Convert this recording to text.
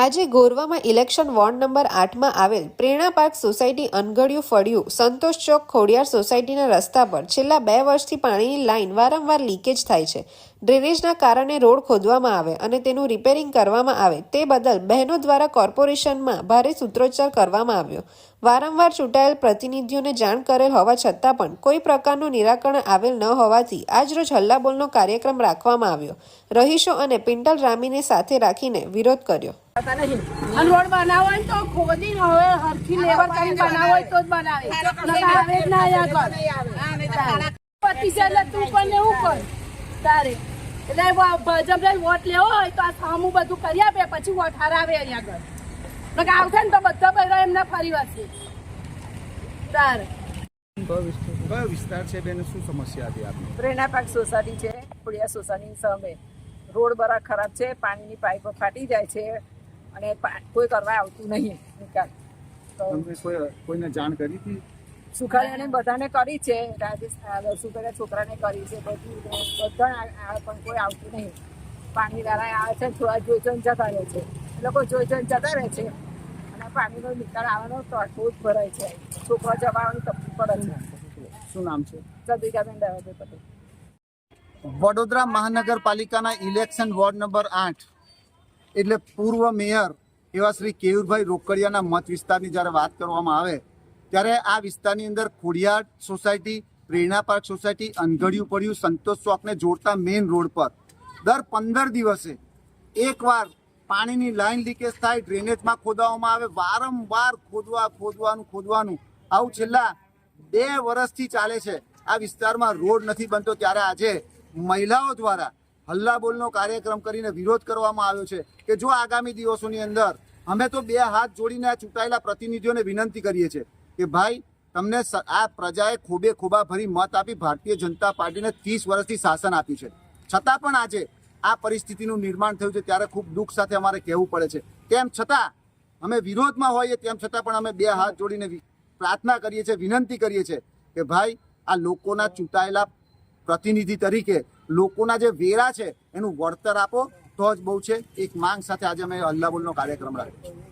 આજે ગોરવામાં election ward number આઠમાં આવેલ પ્રેરણા પાર્ક સોસાયટી અનગળ્યું ફળિયું સંતોષ ચોક ખોડિયાર સોસાયટીના રસ્તા પર છેલ્લા બે વર્ષથી પાણીની લાઇન વારંવાર લીકેજ થાય છે. ડ્રેનેજના કારણે રોડ ખોદવામાં આવે અને તેનું રિપેરિંગ કરવામાં આવે તે બદલ બહેનો દ્વારા કોર્પોરેશનમાં ભારે સૂત્રોચ્ચાર કરવામાં આવ્યો. વારંવાર ચૂંટાયેલ પ્રતિનિધિઓને જાણ કરેલ હોવા છતાં પણ કોઈ પ્રકારનું નિરાકરણ આવેલ ન હોવાથી આજરોજ હલ્લાબોલનો કાર્યક્રમ રાખવામાં આવ્યો. રહીશો અને પિંટલ રામીને સાથે રાખીને વિરોધ કર્યો. થતા નહીં. અને રોડ બનાવો હોય ને તો ખોદીને હવે હરખી લેબર કરી બનાવો હોય તો જ બનાવે. નકર આવે જ ના કર પતી જાય એટલે તું પણ એવું કર તારે. એટલે વા- વોટ લેવો હોય તો આ સામું બધું કરી આપે પછી વોટ હારાવે અહીંયા આગળ. આવશે ને તો બધા પહેલા એમને ફરી વળશે. તારે. કયો વિસ્તાર છે બેન શું સમસ્યા હતી આપની? પ્રેરણા પાર્ક સોસાયટી છે ખોડિયા સોસાયટીની સામે. રોડ બરા ખરાબ છે પાણીની પાઇપો ફાટી જાય છે અને કોઈ કરવા આવતું નહીં. નિકાલ તો કોઈ કોઈને જાણ કરી હતી? સુખાને બધાને કરી છે. રાજેશ સુખાણીયા છોકરાને કરી છે. બધું બધા પણ કોઈ આવતું નહીં. પાણી વાળા આવે છે થોડા જોઈ જોઈને જતા રહે છે. એ લોકો જોઈ જોઈને જતા રહે છે. અને પાણીનો નિકાલ આવવાનો તો બહુ જ ભરાય છે. છોકરા જવાની તકલીફ પડે છે. શું નામ છે? ચંદ્રિકાબેન દયાભાઈ પટેલ. વડોદરા મહાનગરપાલિકાના ઇલેક્શન વોર્ડ નંબર આઠ. એટલે પૂર્વ મેયર એવા શ્રી કેયુરભાઈ રોકડિયાના મત વિસ્તારની જ્યારે વાત કરવામાં આવે, ત્યારે આ વિસ્તારની અંદર Khodiyar society, Prerna park society અંધડિયું પડ્યું, સંતોષ ચોકને જોડતા મેઇન રોડ પર દર પંદર દિવસે એકવાર પાણીની લાઈન લીકેજ થાય, ડ્રેનેજમાં ખોદવામાં આવે, વારંવાર ખોદવા, ખોદવાનું ખોદવાનું. આવું છેલ્લા બે વર્ષથી ચાલે છે. આ વિસ્તારમાં રોડ નથી બનતો. ત્યારે આજે મહિલાઓ દ્વારા હલ્લાબોલનો કાર્યક્રમ કરીને વિરોધ કરવામાં આવ્યો છે કે જો આગામી દિવસોની અંદર અમે તો બે હાથ જોડીને આ ચૂંટાયેલા પ્રતિનિધિઓને વિનંતી કરીએ છીએ કે ભાઈ, તમને આ પ્રજાએ ખૂબે ખૂબા ભરી મત આપી ભારતીય જનતા પાર્ટીને ત્રીસ વર્ષથી શાસન આપ્યું છે. છતાં પણ આજે આ પરિસ્થિતિનું નિર્માણ થયું છે ત્યારે ખૂબ દુઃખ સાથે અમારે કહેવું પડે છે. તેમ છતાં અમે વિરોધમાં હોઈએ, તેમ છતાં પણ અમે બે હાથ જોડીને પ્રાર્થના કરીએ છીએ, વિનંતી કરીએ છીએ કે ભાઈ, આ લોકોના ચૂંટાયેલા પ્રતિનિધિ તરીકે લોકોના જે વેરા છે, એનું વળતર આપો. તો જ બહુ છે. એક માંગ સાથે આજે અમે અલ્લાબુલનો કાર્યક્રમ રાખ્યો